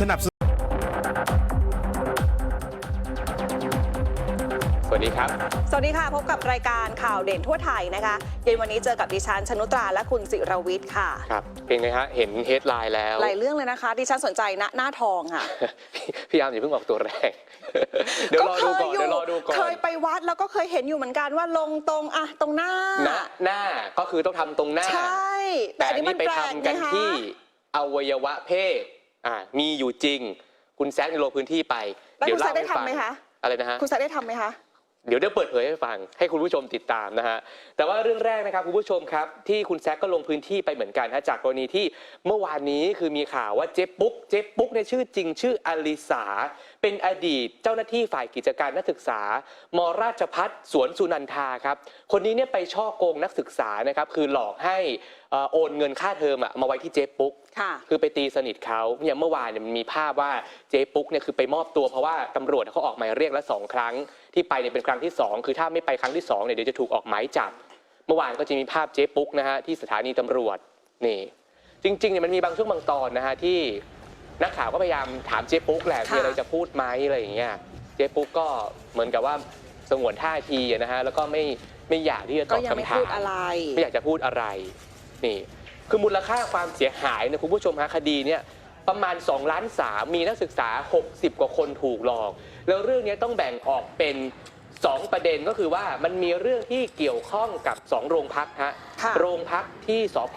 สนับสนุนสวัสดีครับ สวัสดีค่ะ พบกับรายการข่าวเด่นทั่วไทยนะคะเย็นวันนี้เจอกับดิฉันชนุตราและคุณสิรวิทย์ค่ะ ครับเป็นไงฮะเห็นเฮดไลน์แล้ว หลายเรื่องเลยนะคะ ดิฉันสนใจณหน้าทองค่ะ พี่ยามอย่าเพิ่งออกตัวแรง เดี๋ยวรอดูก่อนเคยเดี๋ยวรอดูก่อน เคยไปวัดแล้วก็เคยเห็นอยู่เหมือนกันว่าลงตรงอะตรงหน้า หน้าหน้าก็คือต้องทำตรงหน้า ใช่ แต่แต่อันอันนี้มันี้นไปแปลกทำไงกันคะ ที่อวัยวะเพศ อ่ามีอยู่จริง คุณแซกในโลพื้นที่ไปแล้วคุณแซคได้ให้ทำฟังไหมคะ อะไรนะฮะ คุณแซคได้ทำไหมคะ เดี๋ยวได้เปิดเผยให้ฟังให้คุณผู้ชมติดตามนะฮะแต่ว่าเรื่องแรกนะครับคุณผู้ชมครับที่คุณแซคก็ลงพื้นที่ไปเหมือนกันนะจากกรณีที่เมื่อวานนี้คือมีข่าวว่าเจ๊ปุ๊กเจ๊ปุ๊กในยชื่อจริงชื่ออลิสา เป็นอดีตเจ้าหน้าที่ฝ่ายกิจการนักศึกษามราชพัฒสวนสุนันทาครับคนนี้เนี่ยไปช่อโกงนักศึกษานะครับคือหลอกให้เอ่อโอนเงินค่าเทอมอะมาไว้ที่เจ๊ปุ๊กค่ะคือไปตีสนิทเขาเนี่ยเมื่อวานเนี่ยมันมีภาพว่าเจ๊ปุ๊กเนี่ยคือไปมอบตัวเพราะว่าตำรวจเขาออกหมายเรียกแล้วสองครั้ง ที่ไปเนี่ยเป็นครั้งที่สองคือถ้าไม่ไปครั้งที่สองเนี่ยเดี๋ยวจะถูกออกหมายจับ เมื่อวานก็จะมีภาพเจ๊ปุ๊กนะฮะที่สถานีตำรวจนี่จริงๆเนี่ยมันมีบางช่วงบางตอนนะฮะที่นักข่าวก็พยายามถามเจ๊ปุ๊กแหละค่ะมีอะไรจะพูดไหมอะไรอย่างเงี้ยเจ๊ปุ๊กก็เหมือนกับว่าสงวนท่าทีอะนะฮะแล้วก็ไม่ไม่อยากที่จะตก็อบยังไม่คำถาพูมดอะไรไม่อยากจะพูดอะไรนี่คือมูลค่าความเสียหายเนี่ยคุณผู้ชมฮะคดีเนี่ย ประมาณ2ล้านสามมีนักศึกษา 60 กว่าคนถูกหลอก แล้วเรื่องนี้ต้องแบ่งออกเป็น 2 ประเด็นก็คือว่ามันมีเรื่องที่เกี่ยวข้องกับ 2 โรงพักฮะค่ะโรงพักที่สพ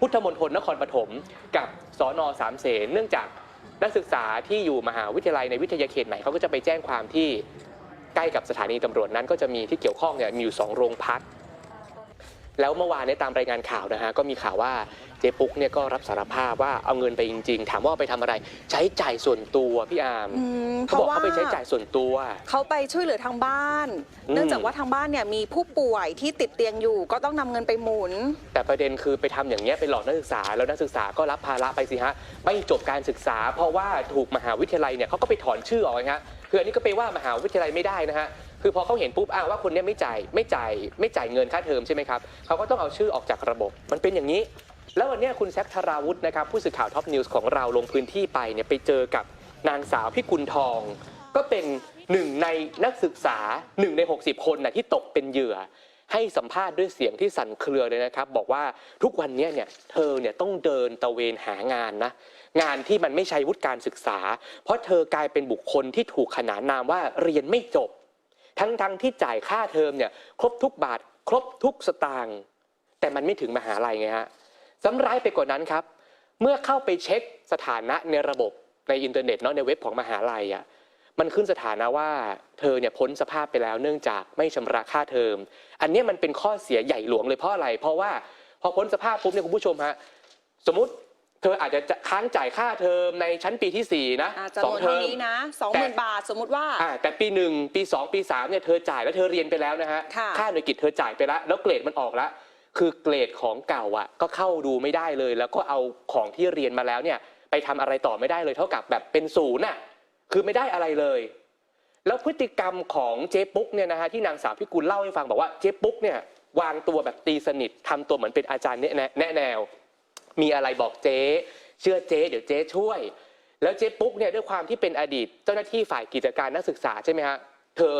พุทธมณฑลนครปฐมกับสอนอสามเสนเนื่องจากนักศึกษาที่อยู่มหาวิทยาลัยในวิทยาเขตไหนเขาก็จะไปแจ้งความที่ใกล้กับสถานีตำรวจนั้นก็จะมีที่เกี่ยวข้องเนี่ยมีอยู่สองโรงพัก แล้วเมื่อวานเนี่ยตามรายงานข่าวนะฮะก็มีข่าวว่าเจ๊ปุ๊กเนี่ยก็รับสารภาพว่าเอาเงินไปจริง ๆ ถามว่าเอาไปทำอะไร ใช้จ่ายส่วนตัวพี่อาร์มอืมเพเขาบอกราะว่าเขาไปใช้จ่ายส่วนตัว เขาไปช่วยเหลือทางบ้านอืมเนื่องจากว่าทางบ้านเนี่ยมีผู้ป่วยที่ติดเตียงอยู่ ก็ต้องนำเงินไปหมุน แต่ประเด็นคือไปทำอย่างเงี้ยไปหลอกนักศึกษาแล้วนักศึกษาก็รับภาระไปสิฮะไม่จบการศึกษา เพราะว่าถูกมหาวิทยาลัยเนี่ยเขาก็ไปถอนชื่อออกนะฮะคืออันนี้ก็ไปว่ามหาวิทยาลัยไม่ได้นะฮะคือพอเขาเห็นปุ๊บอ้าวว่าคนเนี้ยไม่จ่ายไม่จ่ายไม่จ่ายเงินค่าเทอมใช่ไหมครับเขาก็ต้องเอาชื่อออกจากระบบ มันเป็นอย่างนี้ แล้ววันนี้คุณแซคธาราวุฒินะครับผู้สื่อข่าวท็อปนิวส์ของเราลงพื้นที่ไปเนี่ยไปเจอกับนางสาวพิกุลทอง ก็เป็นหนึ่งในนักศึกษาหนึ่งใน 60 คนนะที่ตกเป็นเหยื่อ ให้สัมภาษณ์ด้วยเสียงที่สั่นเครือเลยนะครับ บอกว่าทุกวันนี้เนี่ยเธอเนี่ยต้องเดินตะเวนหางานนะงานที่มันไม่ใช่วุฒิการศึกษา เพราะเธอกลายเป็นบุคคลที่ถูกขนานนามว่าเรียนไม่จบ ทั้งๆทที่จ่ายค่าเทอมเนี่ยครบทุกบาทครบทุกสตางค์แต่มันไม่ถึงมหาลัยไงฮะ ซ้ำร้ายไปกว่านั้นครับ เมื่อเข้าไปเช็คสถานะในระบบในอินเทอร์เน็ตเนาะในเว็บของมหาลัยอะมันขึ้นสถานะว่าเธอเนี่ยพ้นสภาพไปแล้วเนื่องจากไม่ชำระค่าเทอม อันเนี้ยมันเป็นข้อเสียใหญ่หลวงเลยเพราะอะไร เพราะว่าพอพ้นสภาพปุ๊บเนี่ยคุณผู้ชมฮะสมมติเธออาจจะค้างจ่ายค่าเทอมในชั้นปีที่4นะอาจจะสอหงมดเทเท่าอมนี้นะสองหแต่มื่นบาทสมมติว่าอ่าแต่ปีหนึ่งปี 2 ปี3เนี่ยเธอจ่ายแล้วเธอเรียนไปแล้วนะฮะค่ะค่าหน่วยกิจเธอจ่ายไปแล้วแล้วเกรดมันออกแล้ว คือเกรดของเก่าอะก็เข้าดูไม่ได้เลย แล้วก็เอาของที่เรียนมาแล้วเนี่ย ไปทำอะไรต่อไม่ได้เลย เท่ากับแบบเป็นศูนย์อะคือไม่ได้อะไรเลย แล้วพฤติกรรมของเจ๊ปุ๊กเนี่ยนะฮะที่นางสาวพิกุลเล่าให้ฟังบอกว่าเจ๊ปุ๊กเนี่ยวางตัวแบบตีสนิททำตัวเหมือนเป็นอาจารย์แนะแนแนว มีอะไรบอกเจ๊เชื่อเจ๊เดี๋ยวเจ๊ช่วย แล้วเจ๊ปุ๊กเนี่ยด้วยความที่เป็นอดีต เจ้าหน้าที่ฝ่ายกิจการนักศึกษาใช่ไหมฮะเธอ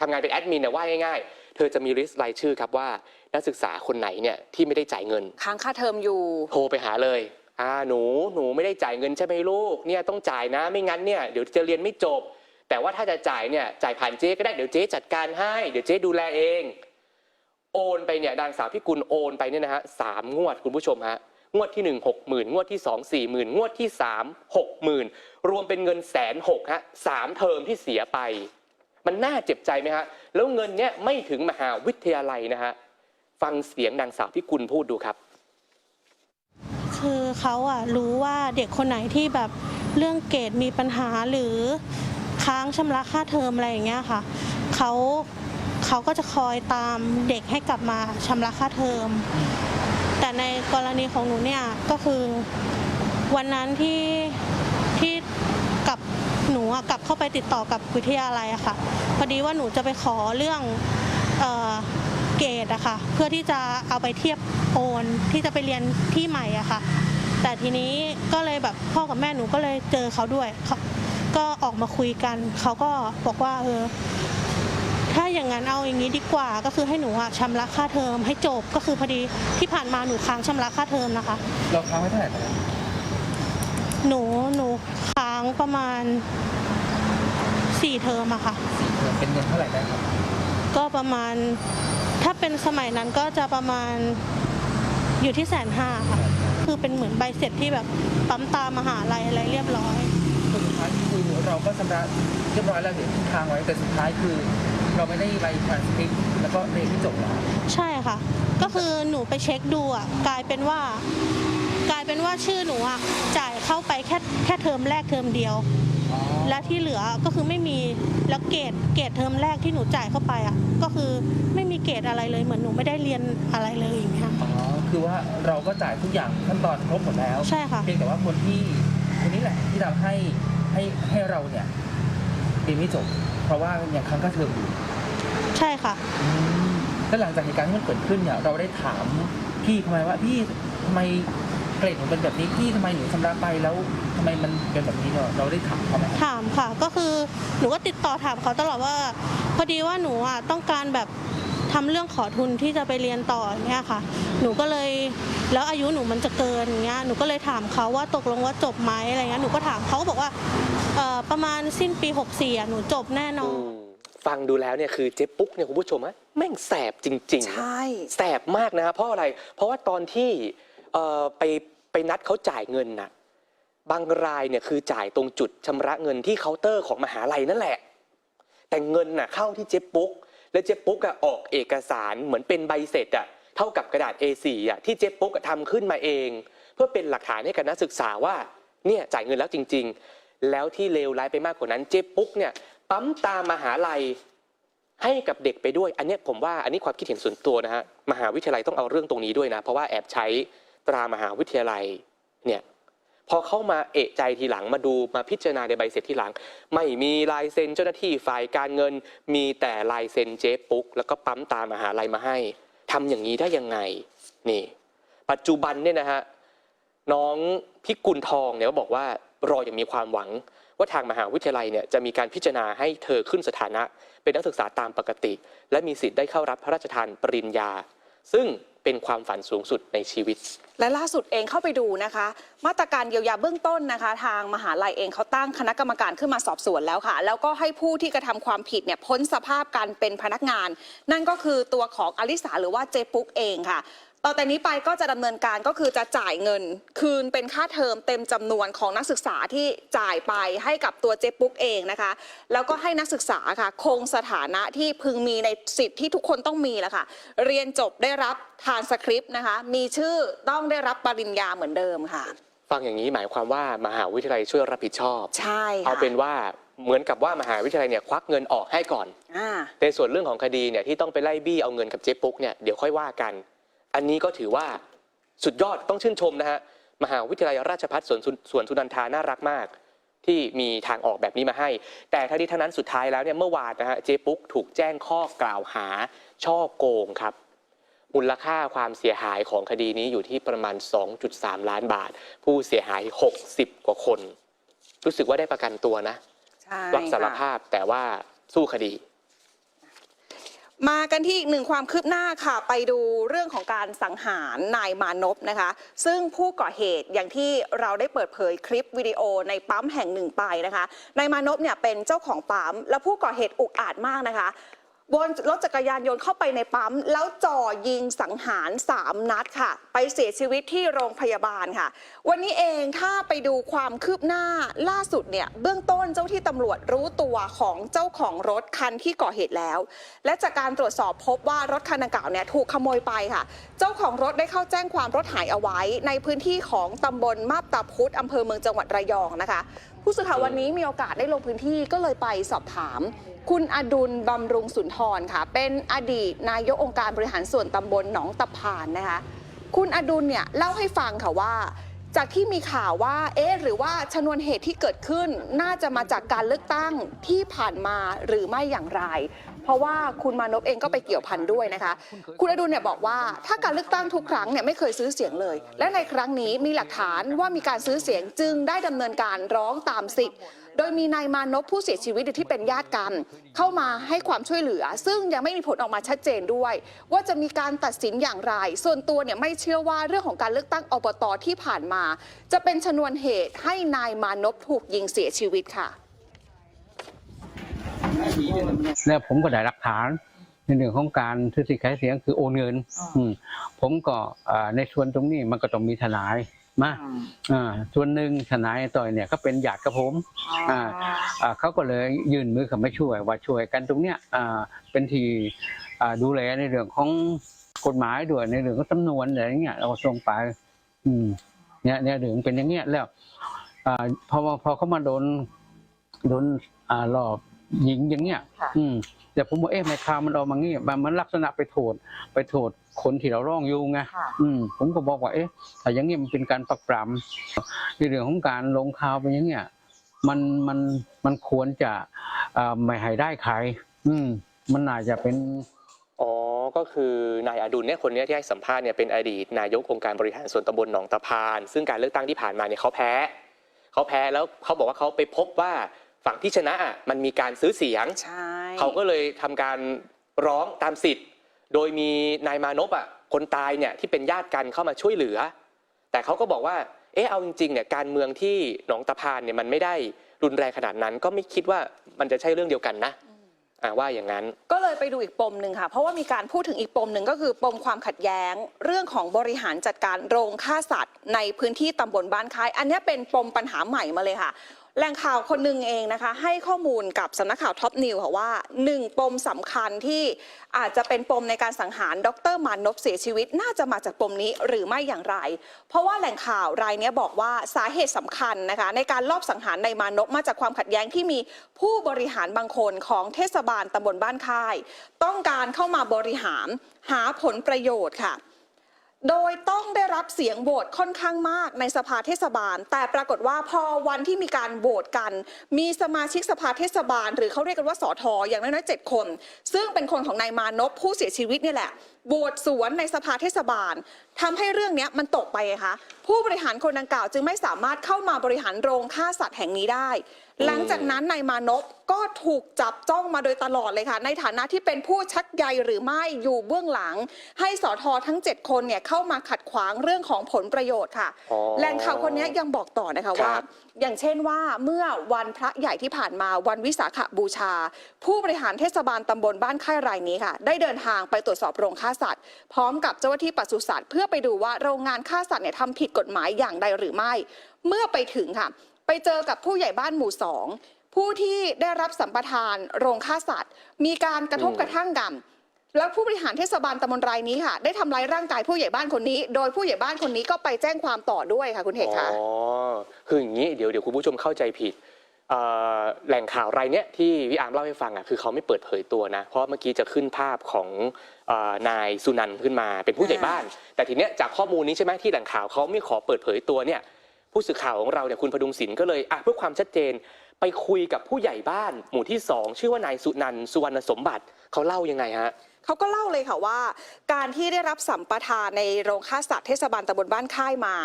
ทำงานเป็นแอดมินเนี่ยว่าง่ายๆ เธอจะมีลิสต์รายชื่อครับว่านักศึกษาคนไหนเนี่ยที่ไม่ได้จ่ายเงิน ค้างค่าเทอมอยู่ โทรไปหาเลยอ่าหนูหนูไม่ได้จ่ายเงินใช่ไหมลูกเนี่ยต้องจ่ายนะไม่งั้นเนี่ยเดี๋ยวจะเรียนไม่จบ แต่ว่าถ้าจะจ่ายเนี่ยจ่ายผ่านเจ๊ก็ได้เดี๋ยวเจ๊จัดการให้เดี๋ยวเจ๊ดูแลเอง โอนไปเนี่ยนางสาวพิกุลโอนไปเนี่ยนะฮะสามงวดคุณผู้ชมฮะงวดที่หนึ่งหกหมื่นงวดที่สองสี่หมื่นงวดที่สามหกหมื่นรวมเป็นเงินแสนหกฮะสามเทอมที่เสียไป มันน่าเจ็บใจไหมฮะ แล้วเงินเนี้ยไม่ถึงมหาวิทยาลัยนะฮะ ฟังเสียงนางสาวพิกุลพูดดูครับ คือเขาอะรู้ว่าเด็กคนไหนที่แบบเรื่องเกรดมีปัญหาหรือค้างชำระค่าเทอมอะไรอย่างเงี้ยค่ะเขาเขาก็จะคอยตามเด็กให้กลับมาชำระค่าเทอม แต่ในกรณีของหนูเนี่ยก็คือวันนั้นที่ หนูอะกลับเข้าไปติดต่อกับวิทยาลัยอะค่ะ พอดีว่าหนูจะไปขอเรื่องเออเกรดอะค่ะ เพื่อที่จะเอาไปเทียบโอนที่จะไปเรียนที่ใหม่อะค่ะ แต่ทีนี้ก็เลยแบบพ่อกับแม่หนูก็เลยเจอเขาด้วยเขาก็ออกมาคุยกันเขาก็บอกว่าเออถ้าอย่างนั้นเอาอย่างนี้ดีกว่าก็คือให้หนูอะชำระค่าเทอมให้จบก็คือพอดีที่ผ่านมาหนูค้างชำระค่าเทอมนะคะ เราค้างไว้เท่าไหร่ หนูหนูค้างประมาณสี่เทอมอะค่ะสี่เทอมเป็นเงินเท่าไหร่ได้ครับ ก็ประมาณถ้าเป็นสมัยนั้นก็จะประมาณอยู่ที่แสนห้าค่ะ คือเป็นเหมือนใบเสร็จที่แบบปั๊มตามมหาลัยอะไรเรียบร้อย สุดท้ายคือเราก็ชำระเรียบร้อยแล้วเดี๋ยวที่ค้างไว้แต่สุดท้ายคือ เราไม่ได้ไปทรานสคริปแล้วก็เรียนที่จบแล้วใช่ค่ะ ก็คือหนูไปเช็คดูอะกลายเป็นว่ากลายเป็นว่าชื่อหนูอะจ่ายเข้าไปแค่แค่เทอมแรกเทอมเดียวอ๋อและที่เหลือก็คือไม่มีแล้วเกรดเกรดเทอมแรกที่หนูจ่ายเข้าไปอะก็คือไม่มีเกรดอะไรเลยเหมือนหนูไม่ได้เรียนอะไรเลยอย่างเงี้ยอ๋อคือว่าเราก็จ่ายทุกอย่างขั้นตอนครบหมดแล้วใช่ค่ะเพียงแต่ว่าคนที่คนนี้แหละที่ทำให้ให้ให้เราเนี่ยเรียนไม่จบ เพราะว่ายังค้างค่าเทอมอยู่ใช่ค่ะอืมแล้วหลังจากเหตุการณ์ที่มันเกิดขึ้นเนี่ยเราได้ถามพี่ทำไมว่าพี่ทำไม เกรดหนูเป็นแบบนี้พี่ทำไมหนูชำระไปแล้วทำไมมันเป็นแบบนี้เนี่ยเราได้ถามเขาไหมครับถามค่ะก็คือหนูก็ติดต่อถามเขาตลอดว่า พอดีว่าหนูอะต้องการแบบทำเรื่องขอทุนที่จะไปเรียนต่ออย่างเงี้ยค่ะ หนูก็เลยแล้วอายุหนูมันจะเกินอย่างเงี้ยหนูก็เลยถามเขาว่าตกลงว่าจบไหมอะไรเงี้ยหนูก็ถามเขาก็บอกว่าเอ่อประมาณสิ้นปี 64อะหนูจบแน่นอนอืมฟังดูแล้วเนี่ยคือเจ๊ปุ๊กเนี่ยคุณผู้ชมฮะแม่งแสบจริงๆใช่ แสบมากนะฮะเพราะอะไร เพราะว่าตอนที่เอ่อ ไปไปนัดเขาจ่ายเงินน่ะบางรายเนี่ยคือจ่ายตรงจุดชำระเงินที่เคาน์เตอร์ของมหาลัยนั่นแหละ แต่เงินน่ะเข้าที่เจ๊ปุ๊ก และเจ๊ปุ๊กอะออกเอกสารเหมือนเป็นใบเสร็จอะเท่ากับกระดาษ A4 อะที่เจ๊ปุ๊กอะทำขึ้นมาเอง เพื่อเป็นหลักฐานให้กับนักศึกษาว่าเนี่ยจ่ายเงินแล้วจริง ๆ แล้วที่เลวร้ายไปมากกว่านั้นเจ๊ปุ๊กเนี่ยปั๊มตามมหาลัยให้กับเด็กไปด้วย อันนี้ผมว่าอันนี้ความคิดเห็นส่วนตัวนะฮะมหาวิทยาลัยต้องเอาเรื่องตรงนี้ด้วยนะ เพราะว่าแอบใช้ ตรามหาวิทยาลัยเนี่ยพอเข้ามาเอะใจทีหลังมาดูมาพิจารณาในใบเสร็จทีหลัง ไม่มีลายเซ็นเจ้าหน้าที่ฝ่ายการเงิน มีแต่ลายเซ็นเจ๊ปุ๊ก แล้วก็ปั๊มตามหาลัยมาให้ทำอย่างนี้ได้ยังไงนี่ ปัจจุบันเนี่ยนะฮะน้องพิกุลทองเนี่ยก็บอกว่ารออย่างมีความหวัง ว่าทางมหาวิทยาลัยเนี่ยจะมีการพิจารณาให้เธอขึ้นสถานะ เป็นนักศึกษาตามปกติ และมีสิทธิ์ได้เข้ารับพระราชทานปริญญา ซึ่ง เป็นความฝันสูงสุดในชีวิต และล่าสุดเองเข้าไปดูนะคะ มาตรการเยียวยาเบื้องต้นนะคะ ทางมหาลัยเองเขาตั้งคณะกรรมการขึ้นมาสอบสวนแล้วค่ะ แล้วก็ให้ผู้ที่กระทำความผิดเนี่ยพ้นสภาพการเป็นพนักงาน นั่นก็คือตัวของอลิสาหรือว่าเจปุ๊กเองค่ะ ต่อแต่นี้ไปก็จะดำเนินการก็คือจะจ่ายเงิน คืนเป็นค่าเทอมเต็มจำนวนของนักศึกษาที่จ่ายไปให้กับตัวเจปุ๊กเองนะคะ แล้วก็ให้นักศึกษาค่ะ คงสถานะที่พึงมีในสิทธิ์ที่ทุกคนต้องมีแหละค่ะ เรียนจบได้รับทานสคริปต์นะคะ มีชื่อต้องได้รับปริญญาเหมือนเดิมค่ะ ฟังอย่างนี้หมายความว่ามหาวิทยาลัยช่วยรับผิดชอบ ใช่ค่ะเอาเป็นว่าเหมือนกับว่ามหาวิทยาลัยเนี่ยควักเงินออกให้ก่อนอ่าในส่วนเรื่องของคดีเนี่ยที่ต้องไปไล่บี้เอาเงินกับเจ๊ปุ๊กเนี่ยเดี๋ยวค่อยว่ากัน อันนี้ก็ถือว่าสุดยอดต้องชื่นชมนะฮะมหาวิทยาลัยราชภัฏสวนสุสวนสุนันทาน่ารักมาก ที่มีทางออกแบบนี้มาให้ แต่ทั้งนี้ทั้งนั้นสุดท้ายแล้วเนี่ยเมื่อวานนะฮะเจ๊ปุ๊กถูกแจ้งข้อกล่าวหา ช่อโกงครับมูลค่าความเสียหายของคดีนี้อยู่ที่ประมาณ 2.3 ล้านบาท ผู้เสียหาย 60 กว่าคน รู้สึกว่าได้ประกันตัวนะใช่รับสารค่ะภาพแต่ว่าสู้คดี มากันที่อีกหนึ่งความคืบหน้าค่ะ ไปดูเรื่องของการสังหารนายมานพนะคะ ซึ่งผู้ก่อเหตุอย่างที่เราได้เปิดเผยคลิปวิดีโอในปั๊มแห่งหนึ่งไปนะคะนายมานพเนี่ยเป็นเจ้าของปั๊มและผู้ก่อเหตุอุกอาจมากนะคะ วนรถจักรยานยนต์เข้าไปในปั๊ม แล้วจ่อยิงสังหาร 3 นัดค่ะ ไปเสียชีวิตที่โรงพยาบาลค่ะ วันนี้เองถ้าไปดูความคืบหน้าล่าสุดเนี่ยเบื้องต้นเจ้าที่ตำรวจรู้ตัวของเจ้าของรถคันที่ก่อเหตุแล้ว และจากการตรวจสอบพบว่ารถคันดังกล่าวเนี่ยถูกขโมยไปค่ะ เจ้าของรถได้เข้าแจ้งความรถหายเอาไว้ ในพื้นที่ของตำบลมาบตาพุธอำเภอเมืองจังหวัดระยองนะคะ ผู้สื่อข่าววันนี้มีโอกาสได้ลงพื้นที่ก็เลยไปสอบถาม คุณอดุลบำรุงสุนทรค่ะ เป็นอดีตนายกองค์การบริหารส่วนตำบลหนองตะพานนะคะ คุณอดุลเนี่ยเล่าให้ฟังค่ะว่า จากที่มีข่าวว่าเอ๊ะหรือว่าชนวนเหตุที่เกิดขึ้น น่าจะมาจากการเลือกตั้งที่ผ่านมาหรือไม่อย่างไร เพราะว่าคุณมานพเองก็ไปเกี่ยวพันด้วยนะคะ คุณอดุลเนี่ยบอกว่าถ้าการเลือกตั้งทุกครั้งเนี่ยไม่เคยซื้อเสียงเลย และในครั้งนี้มีหลักฐานว่ามีการซื้อเสียงจึงได้ดำเนินการร้องตามสิทธิ์ โดยมีนายมานพผู้เสียชีวิตที่เป็นญาติกัน เข้ามาให้ความช่วยเหลือ ซึ่งยังไม่มีผลออกมาชัดเจนด้วย ว่าจะมีการตัดสินอย่างไร ส่วนตัวเนี่ยไม่เชื่อว่าเรื่องของการเลือกตั้งอบตที่ผ่านมา จะเป็นชนวนเหตุให้นายมานพถูกยิงเสียชีวิตค่ะแล้วผมก็ได้หลักฐานในเรื่องของการซื้อสิทธิ์ขายเสียงคือโอนเงินอ่ามผมก็อ่าในส่วนตรงนี้มันก็ต้องมีทนาย มาอ่าส่วนหนึ่งทนายต่อยเนี่ยก็เป็นญาติกับผมอ่าอ่าเขาก็เลยยื่นมือเข้ามาช่วยว่าช่วยกันตรงเนี้ยอ่าเป็นที่อ่าดูแลในเรื่องของกฎหมายด้วยในเรื่องของจำนวนอะไรอย่างเงี้ยเราก็ส่งไป อืม เนี่ยเนี่ยเรื่องเป็นอย่างเงี้ยแล้วอ่าพอพอเขามาโดนโดนอ่ารอบยิงอย่างเงี้ยค่ะอืมแต่ผมบอกเอ๊ะไม่ข่าวมันออกมางี้มันมันลักษณะไปโทษไปโทษ คนที่เราร้องอยู่ไงค่ะอืมผมก็บอกว่าเอ๊ะแต่อย่างเงี้ยมันเป็นการปรับปรำในเรื่องของการลงข่าวเป็นอย่างเงี้ยมันมันมันควรจะอ่าไม่ให้ได้ใครอืมมันน่าจะเป็นอ๋อก็คือนายอดุลเนี่ยคนเนี้ยที่ให้สัมภาษณ์เนี่ยเป็นอดีตนายกองค์การบริหารส่วนตำบลหนองตะพาน ซึ่งการเลือกตั้งที่ผ่านมาเนี่ยเขาแพ้เขาแพ้แล้วเขาบอกว่าเขาไปพบว่าฝั่งที่ชนะอะมันมีการซื้อเสียงใช่เขาก็เลยทำการร้องตามสิทธิ์ โดยมีนายมานพอะคนตายเนี่ยที่เป็นญาติกันเข้ามาช่วยเหลือ แต่เขาก็บอกว่าเออเอาจริงๆเนี่ยการเมืองที่หนองตะพานเนี่ยมันไม่ได้รุนแรงขนาดนั้น ก็ไม่คิดว่ามันจะใช่เรื่องเดียวกันนะอ่าว่าอย่างนั้น ก็เลยไปดูอีกปมหนึ่งค่ะ เพราะว่ามีการพูดถึงอีกปมหนึ่งก็คือปมความขัดแย้ง เรื่องของบริหารจัดการโรงฆ่าสัตว์ ในพื้นที่ตำบลบ้านค่าย อันเนี้ยเป็นปมปัญหาใหม่มาเลยค่ะ แหล่งข่าวคนหนึ่งเองนะคะ ให้ข้อมูลกับสำนักข่าวท็อปนิวค่ะว่าหนึ่งปมสำคัญที่อาจจะเป็นปมในการสังหารดรมานพเสียชีวิต น่าจะมาจากปมนี้หรือไม่อย่างไร เพราะว่าแหล่งข่าวรายนี้บอกว่าสาเหตุสำคัญนะคะ ในการลอบสังหารในมานพมาจากความขัดแย้งที่มีผู้บริหารบางคนของเทศบาลตำบลบ้านค่าย ต้องการเข้ามาบริหารหาผลประโยชน์ค่ะ โดยต้องได้รับเสียงโหวตค่อนข้างมากในสภาเทศบาล แต่ปรากฏว่าพอวันที่มีการโหวตกัน มีสมาชิกสภาเทศบาล หรือเขาเรียกกันว่าสอทออย่างน้อยๆเจ็ดคน ซึ่งเป็นคนของนายมานพผู้เสียชีวิตนี่แหละโหวตสวนในสภาเทศบาลทำให้เรื่องนี้มันตกไปคะผู้บริหารคนดังกล่าวจึงไม่สามารถเข้ามาบริหารโรงฆ่าสัตว์แห่งนี้ได้ หลังจากนั้นนายมานพก็ถูกจับจ้องมาโดยตลอดเลยค่ะ ในฐานะที่เป็นผู้ชักใยหรือไม่อยู่เบื้องหลัง ให้สอทอทั้ง 7 คนเนี่ยเข้ามาขัดขวางเรื่องของผลประโยชน์ค่ะอ๋อแหล่งข่าวคนนี้ยังบอกต่อนะคะว่าครับอย่างเช่นว่าเมื่อวันพระใหญ่ที่ผ่านมาวันวิสาขบูชา ผู้บริหารเทศบาลตำบลบ้านค่ายรายนี้ค่ะ ได้เดินทางไปตรวจสอบโรงฆ่าสัตว์ พร้อมกับเจ้าหน้าที่ปศุสัตว์เพื่อไปดูว่าโรงงานฆ่าสัตว์เนี่ยทำผิดกฎหมายอย่างใดหรือไม่ เมื่อไปถึงค่ะ ไปเจอกับผู้ใหญ่บ้านหมู่สองผู้ที่ได้รับสัมปทานโรงฆ่าสัตว์ มีการกระทบอืมกระทั่งกันแล้วผู้บริหารเทศบาลตำบลรายนี้ค่ะ ได้ทำร้ายร่างกายผู้ใหญ่บ้านคนนี้ โดยผู้ใหญ่บ้านคนนี้ก็ไปแจ้งความต่อด้วยค่ะ คุณเอกคะอ๋อคืออย่างนี้เดี๋ยวเดี๋ยวคุณผู้ชมเข้าใจผิดเอ่อแหล่งข่าวรายเนี้ยที่พี่อาร์มเล่าให้ฟังอะคือเขาไม่เปิดเผยตัวนะ เพราะเมื่อกี้จะขึ้นภาพของเอ่อนายสุนันท์ขึ้นมาเป็นผู้ใหญ่บ้าน แต่ทีเนี้ยจากข้อมูลนี้ใช่ไหมที่แหล่งข่าวเขาไม่ขอเปิดเผยตัวเนี่ย ผู้สื่อข่าวของเราเนี่ยคุณพดุงศิลป์ก็เลยอะเพื่อความชัดเจน ไปคุยกับผู้ใหญ่บ้านหมู่ที่สองชื่อว่านายสุนันท์สุวรรณสมบัติเขาเล่ายังไงฮะ เขาก็เล่าเลยค่ะว่า การที่ได้รับสัมปทานในโรงฆ่าสัตว์เทศบาลตำบลบ้านค่ายมา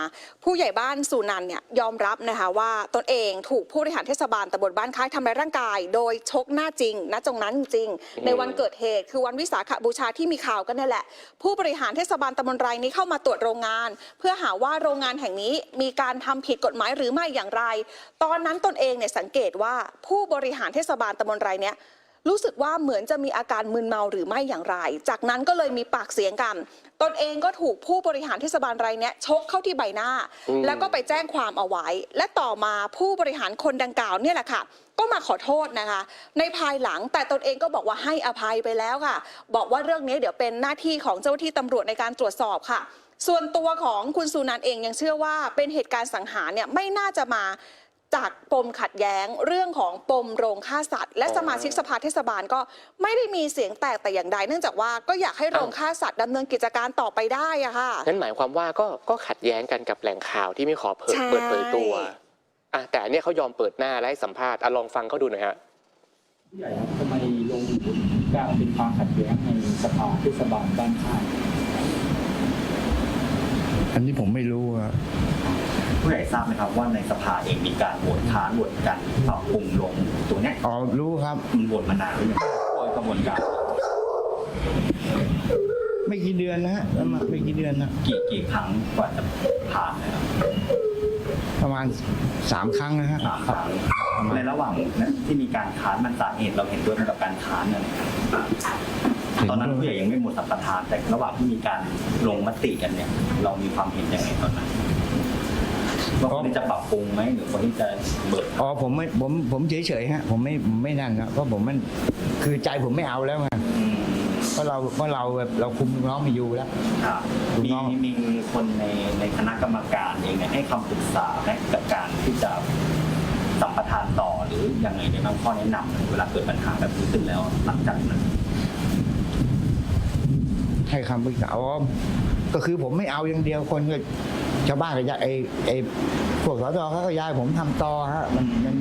ผู้ใหญ่บ้านสุนันเนี่ยยอมรับนะคะว่าตนเองถูกผู้บริหารเทศบาลตำบลบ้านค่ายทำร้ายร่างกาย โดยชกหน้าจริงณตรงนั้นจริง ในวันเกิดเหตุ คือวันวิสาขบูชาที่มีข่าวกันนั่นแหละ ผู้บริหารเทศบาลตำบลรายนี้เข้ามาตรวจโรงงาน เพื่อหาว่าโรงงานแห่งนี้มีการทำผิดกฎหมายหรือไม่อย่างไร ตอนนั้นตนเองเนี่ยสังเกตว่าผู้บริหารเทศบาลตำบลรายเนี้ย รู้สึกว่าเหมือนจะมีอาการมึนเมาหรือไม่อย่างไร จากนั้นก็เลยมีปากเสียงกัน ตนเองก็ถูกผู้บริหารเทศบาลรายเนี้ยชกเข้าที่ใบหน้าอืมแล้วก็ไปแจ้งความเอาไว้ และต่อมาผู้บริหารคนดังกล่าวเนี่ยแหละค่ะ ก็มาขอโทษนะคะ ในภายหลังแต่ตนเองก็บอกว่าให้อภัยไปแล้วค่ะ บอกว่าเรื่องนี้เดี๋ยวเป็นหน้าที่ของเจ้าหน้าที่ตำรวจในการตรวจสอบค่ะส่วนตัวของคุณสุนันท์เองยังเชื่อว่าเป็นเหตุการณ์สังหารเนี่ยไม่น่าจะมา จากปมขัดแย้งเรื่องของปมโรงฆ่าสัตว์ และสมาชิกสภาเทศบาลก็ไม่ได้มีเสียงแตกแต่อย่างใดเนื่องจากว่าก็อยากให้โรงฆ่าสัตว์ดำเนินกิจการต่อไปได้อะค่ะนั่นหมายความว่าก็ก็ขัดแย้งกันกับแหล่งข่าวที่ไม่ขอเผยใช่เปิดเผยตัวอะแต่อันเนี้ยเขายอมเปิดหน้าและให้สัมภาษณ์อะลองฟังเขาดูหน่อยฮะผู้ใหญ่ครับทำไมลงการเป็นความขัดแย้งในสภาเทศบาลบ้านค่ายอันนี้ผมไม่รู้อะ ผู้ใหญ่ทราบไหมครับว่าในสภาเองมีการโหวตค้านโหวตกันปรับปรุงลงตัวเนี้ยอ๋อรู้ครับ มันโหวตมานานหรือยังโดยกระบวนการไม่กี่เดือนนะฮะประมาณไม่กี่เดือนนะกี่กี่ครั้งกว่าจะผ่านนะครับประมาณสามครั้งนะฮะสามครั้งในระหว่างนั้นที่มีการค้านมันสาเหตุเราเห็นด้วยไหมกับการค้านนั้นตอนนั้นผู้ใหญ่ยังไม่หมดสัมปทานแต่ระหว่างที่มีการลงมติกันเนี่ย เรามีความเห็นยังไงตอนนั้น ว่าคนที่จะปรับปรุงไหมหรือคนที่จะเบิกอ๋อผมไม่ผมผมเฉยๆฮะ ผมไม่ผมไม่นั่นนะเพราะผมมันคือใจผมไม่เอาแล้วไงอืมเพราะเราเพราะเราแบบเราคุมลูกน้องไมาอยู่แล้ว ครับลูกมีน้อง มีคนในในคณะกรรมการเองเนี่ยให้คำปรึกษาไหมกับการที่จะสัมปทานต่อหรือยังไงในบางข้อแนะนำเวลาเกิดปัญหาแบบนี้ขึ้นแล้วหลังจากนั้น ให้คำปรึกษาอ๋อก็คือผมไม่เอาอย่างเดียวคนก็ ชาวบ้านก็ย้ายไอ้ไอ้พวกสตเขาก็ย้ายผมทำต่อฮะมันมัน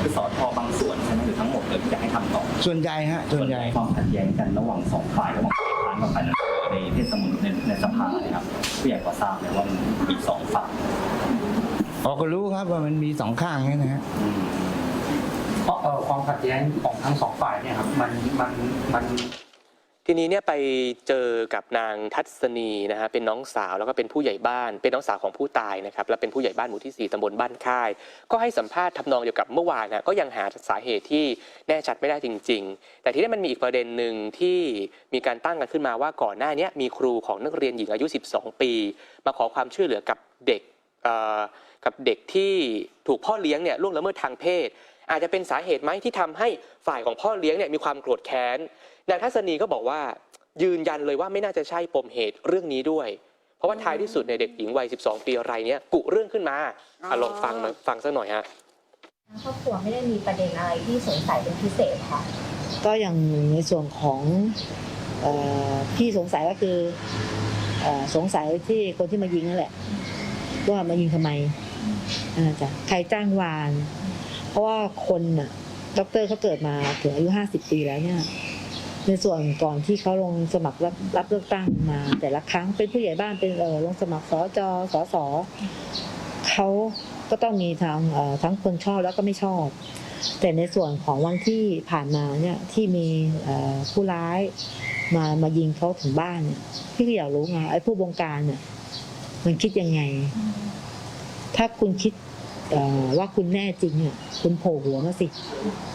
คือสอทอบางส่วนใช่ไหมหรือทั้งหมดเลยที่จะให้ทำต่อส่วนใหญ่ฮะส่วนใหญ่ ความขัดแย้งกันระหว่างสองฝ่ายระหว่างฝ่ายค้านกับฝ่ายรัฐบาลในเทศมนตรีในในสภาเนี่ยครับผู้ใหญ่ก็ทราบเลยว่ามันมีสองฝั่งอ๋อก็รู้ครับว่ามันมีสองข้างนะฮะอืม เพราะเอ่อความขัดแย้งของทั้งสองฝ่ายเนี่ยครับมันมันมัน ทีนี้เนี่ยไปเจอกับนางทัศนีนะฮะเป็นน้องสาวแล้วก็เป็นผู้ใหญ่บ้าน เป็นน้องสาวของผู้ตายนะครับและเป็นผู้ใหญ่บ้านหมู่ที่ 4ตำบลบ้านค่าย ก็ให้สัมภาษณ์ทำนองเดียวกับเมื่อวานนะก็ยังหาสาเหตุที่แน่ชัดไม่ได้จริง ๆ แต่ทีนี้มันมีอีกประเด็นหนึ่งที่มีการตั้งกันขึ้นมาว่าก่อนหน้านี้มีครูของนักเรียนหญิงอายุ 12 ปี มาขอความช่วยเหลือกับเด็กกับเด็กที่ถูกพ่อเลี้ยงเนี่ยล่วงละเมิดทางเพศ อาจจะเป็นสาเหตุไหมที่ทำให้ฝ่ายของพ่อเลี้ยงเนี่ยมีความโกรธแค้น นางทัศนีก็บอกว่ายืนยันเลยว่าไม่น่าจะใช่ปมเหตุเรื่องนี้ด้วย เพราะว่าท้ายที่สุดในยเด็กหญิงวัย 12 ปีอะไรเนี้ยกุเรื่องขึ้นมาอะลองฟังหน่อยฟังสักหน่อยฮะครอบครัวไม่ได้มีประเด็นอะไรที่สงสัยเป็นพิเศษค่ะก็อย่างในส่วนของเออที่สงสัยก็คือเออสงสัยที่คนที่มายิงนั่นแหละ ว่ามายิงทำไมอ่าจ้ะใครจ้างวาน เพราะว่าคนน่ะด็อกเตอร์เขาเกิดมาถึงอายุห้าสิบปีแล้วเนี่ย ในส่วนก่อนที่เขาลงสมัครรับรับเลือกตั้งมา แต่ละครั้งเป็นผู้ใหญ่บ้านเป็นเออลงสมัครสจสสเขาก็ต้องมีทางเอ่อทั้งคนชอบแล้วก็ไม่ชอบ แต่ในส่วนของวันที่ผ่านมาเนี่ยที่มีเอ่อผู้ร้ายมามายิงเขาถึงบ้านเนี่ยพี่ก็อยากรู้ไงไอ้ผู้บงการเนี่ยมันคิดยังไง ถ้าคุณคิดเอ่อว่าคุณแน่จริงเนี่ยคุณโผล่หัวมาสิ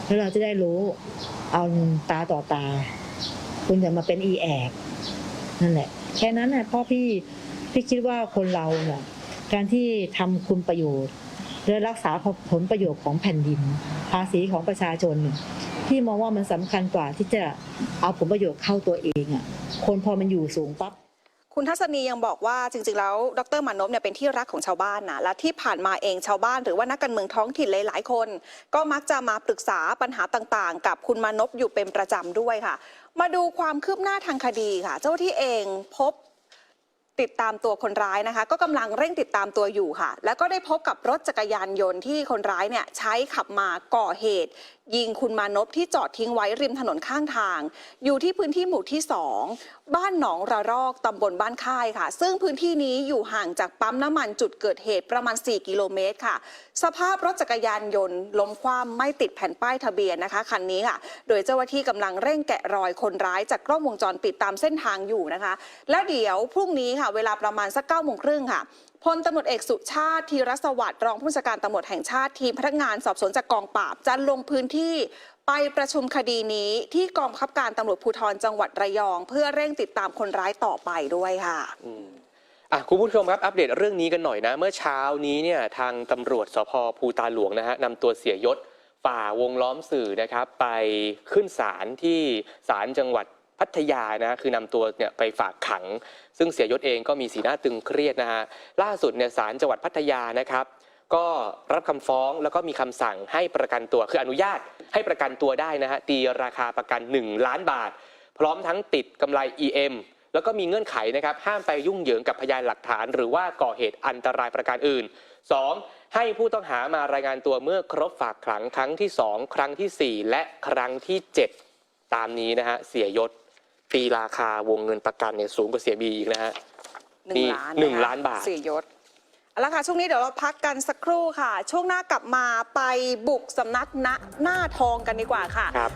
แล้วเราจะได้รู้เอาตาต่อตา คุณอย่ามาเป็นอีแอกนั่นแหละ แค่นั้นน่ะพ่อพี่พี่คิดว่าคนเราเนี่ยการที่ทำคุณประโยชน์และรักษาผลประโยชน์ของแผ่นดิน ภาษีของประชาชนพี่มองว่ามันสำคัญกว่าที่จะเอาผลประโยชน์เข้าตัวเองอะคนพอมันอยู่สูงปั๊บ คุณทัศนียังบอกว่าจริงๆ แล้วดรมานพเนี่ยเป็นที่รักของชาวบ้านนะและที่ผ่านมาเองชาวบ้าน หรือว่านักการเมืองท้องถิ่นหลายๆคน ก็มักจะมาปรึกษาปัญหาต่างๆ กับคุณมานพอยู่เป็นประจำด้วยค่ะ มาดูความคืบหน้าทางคดีค่ะ เจ้าที่เองพบติดตามตัวคนร้ายนะคะ ก็กำลังเร่งติดตามตัวอยู่ค่ะ แล้วก็ได้พบกับรถจักรยานยนต์ที่คนร้ายเนี่ยใช้ขับมาก่อเหตุ ยิงคุณมานพที่จอดทิ้งไว้ริมถนนข้างทาง อยู่ที่พื้นที่หมู่ที่ 2 บ้านหนองระรอกตำบลบ้านค่ายค่ะ ซึ่งพื้นที่นี้อยู่ห่างจากปั๊มน้ำมันจุดเกิดเหตุประมาณ 4 กิโลเมตรค่ะ สภาพรถจักรยานยนต์ล้มคว่ำไม่ติดแผ่นป้ายทะเบียนนะคะคันนี้ค่ะ โดยเจ้าหน้าที่กำลังเร่งแกะรอยคนร้ายจากกล้องวงจรปิดตามเส้นทางอยู่นะคะ และเดี๋ยวพรุ่งนี้ค่ะ เวลาประมาณสักเก้าโมงครึ่งค่ะ พลตำรวจเอกสุชาติธีรสวัสดิ์รองผู้บัญชาการตำรวจแห่งชาติทีมพนักงานสอบสวนจากกองปราบจะลงพื้นที่ไปประชุมคดีนี้ที่กองบังคับการตำรวจภูธรจังหวัดระยอง เพื่อเร่งติดตามคนร้ายต่อไปด้วยค่ะอะคุณผู้ชมครับอัปเดตเรื่องนี้กันหน่อยนะ เมื่อเช้านี้เนี่ยทางตำรวจสพภูตาหลวงนะฮะนำตัวเสียยศฝ่าวงล้อมสื่อนะครับ ไปขึ้นศาลที่ศาลจังหวัด พัทยานะคือนำตัวเนี่ยไปฝากขัง ซึ่งเสียยศเองก็มีสีหน้าตึงเครียดนะฮะล่าสุดเนี่ยศาลจังหวัดพัทยานะครับ ก็รับคำฟ้องแล้วก็มีคำสั่งให้ประกันตัวคืออนุญาตให้ประกันตัวได้นะฮะตีราคาประกัน 1 ล้านบาท พร้อมทั้งติดกำไร EM แล้วก็มีเงื่อนไขนะครับ ห้ามไปยุ่งเหยิงกับพยานหลักฐาน หรือว่าก่อเหตุอันตรายประการอื่น 2. ให้ผู้ต้องหามารายงานตัวเมื่อครบฝากขังครั้งที่ 2 ครั้งทีสี่4 และครั้งที่ 7 ตามนี้นะฮะเสียยศ ตีราคาวงเงินประกันเนี่ยสูงกว่าเสียบีอีกนะฮะ หนึ่งล้านหนึ่งะคะล้านบาท สี่ยศเอาละค่ะ ช่วงนี้เดี๋ยวเราพักกันสักครู่ค่ะ ช่วงหน้ากลับมาไปบุกสำนักณหน้าทองกันดีกว่าค่ะ ครับ